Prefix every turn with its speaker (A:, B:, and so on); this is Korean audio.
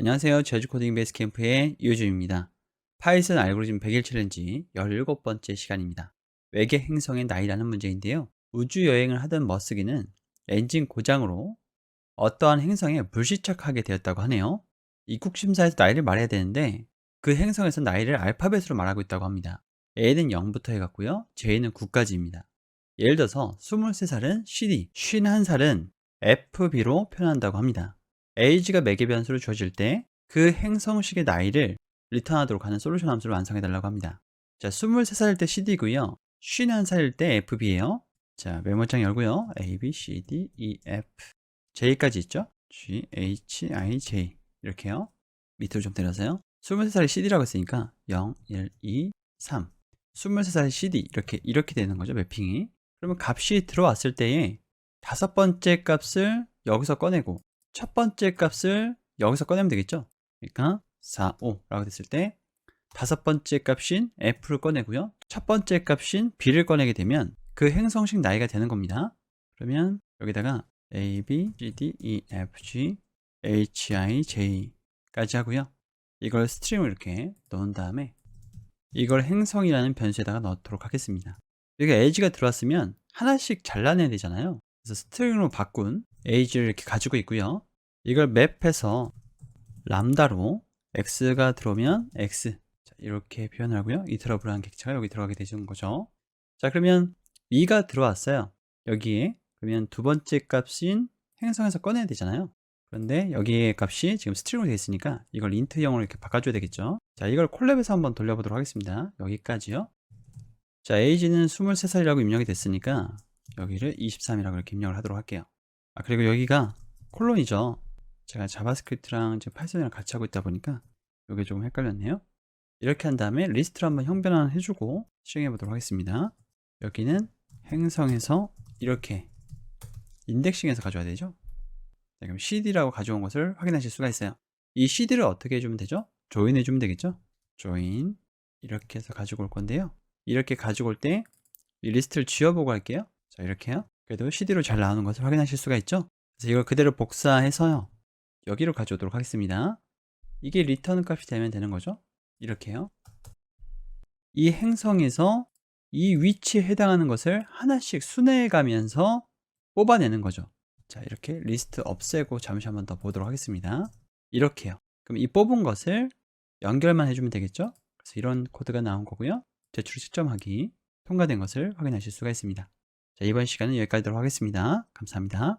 A: 안녕하세요. 제주 코딩 베이스 캠프의 이효준입니다. 파이썬 알고리즘 100일 챌린지 17번째 시간입니다. 외계 행성의 나이라는 문제인데요. 우주 여행을 하던 머스기는 엔진 고장으로 어떠한 행성에 불시착하게 되었다고 하네요. 입국 심사에서 나이를 말해야 되는데 그 행성에서 나이를 알파벳으로 말하고 있다고 합니다. A는 0부터 해갖고요. J는 9까지입니다. 예를 들어서 23살은 CD, 51살은 FB로 표현한다고 합니다. Age가 매개 변수로 주어질 때 그 행성식의 나이를 리턴하도록 하는 솔루션 함수를 완성해 달라고 합니다. 자, 23살일 때 CD고요. 51살일 때 FB예요. 자, 메모장 열고요. A, B, C, D, E, F, J까지 있죠? G, H, I, J 이렇게요. 밑으로 좀 내려서요. 23살이 CD라고 했으니까 0, 1, 2, 3 23살이 CD 이렇게 이렇게 되는 거죠. 매핑이. 그러면 값이 들어왔을 때에 다섯 번째 값을 여기서 꺼내고 첫 번째 값을 여기서 꺼내면 되겠죠? 그러니까 4, 5라고 됐을 때 다섯 번째 값인 F를 꺼내고요. 첫 번째 값인 B를 꺼내게 되면 그 행성식 나이가 되는 겁니다. 그러면 여기다가 A, B, C, D, E, F, G, H, I, J까지 하고요. 이걸 스트링을 이렇게 넣은 다음에 이걸 행성이라는 변수에다가 넣도록 하겠습니다. 여기 age가 들어왔으면 하나씩 잘라내야 되잖아요. 그래서 스트링으로 바꾼 age를 이렇게 가지고 있고요. 이걸 맵해서 람다로 x가 들어오면 x 자, 이렇게 표현하고요. 이 트러블한 객체가 여기 들어가게 되는 거죠. 자 그러면 2가 들어왔어요. 여기에 그러면 두 번째 값인 행성에서 꺼내야 되잖아요. 그런데 여기에 값이 지금 스트링으로 되어 있으니까 이걸 인트형으로 이렇게 바꿔줘야 되겠죠. 자 이걸 콜랩에서 한번 돌려보도록 하겠습니다. 여기까지요. 자 age는 23살이라고 입력이 됐으니까 여기를 23이라고 이렇게 입력을 하도록 할게요. 아 그리고 여기가 콜론이죠. 제가 자바스크립트랑 지금 파이썬이랑 같이 하고 있다 보니까 이게 조금 헷갈렸네요. 이렇게 한 다음에 리스트를 한번 형변환 해주고 실행해 보도록 하겠습니다. 여기는 행성에서 이렇게 인덱싱해서 가져와야 되죠. 자, 그럼 cd라고 가져온 것을 확인하실 수가 있어요. 이 cd를 어떻게 해주면 되죠? 조인 해 주면 되겠죠? 조인 이렇게 해서 가지고 올 건데요. 이렇게 가지고 올 때 이 리스트를 지워보고 할게요. 자 이렇게요. 그래도 cd로 잘 나오는 것을 확인하실 수가 있죠? 그래서 이걸 그대로 복사해서요. 여기로 가져오도록 하겠습니다. 이게 리턴 값이 되면 되는 거죠. 이렇게요. 이 행성에서 이 위치에 해당하는 것을 하나씩 순회해 가면서 뽑아내는 거죠. 자, 이렇게 리스트 없애고 잠시 한번 더 보도록 하겠습니다. 이렇게요. 그럼 이 뽑은 것을 연결만 해주면 되겠죠? 그래서 이런 코드가 나온 거고요. 제출 시점하기 통과된 것을 확인하실 수가 있습니다. 자, 이번 시간은 여기까지 하도록 하겠습니다. 감사합니다.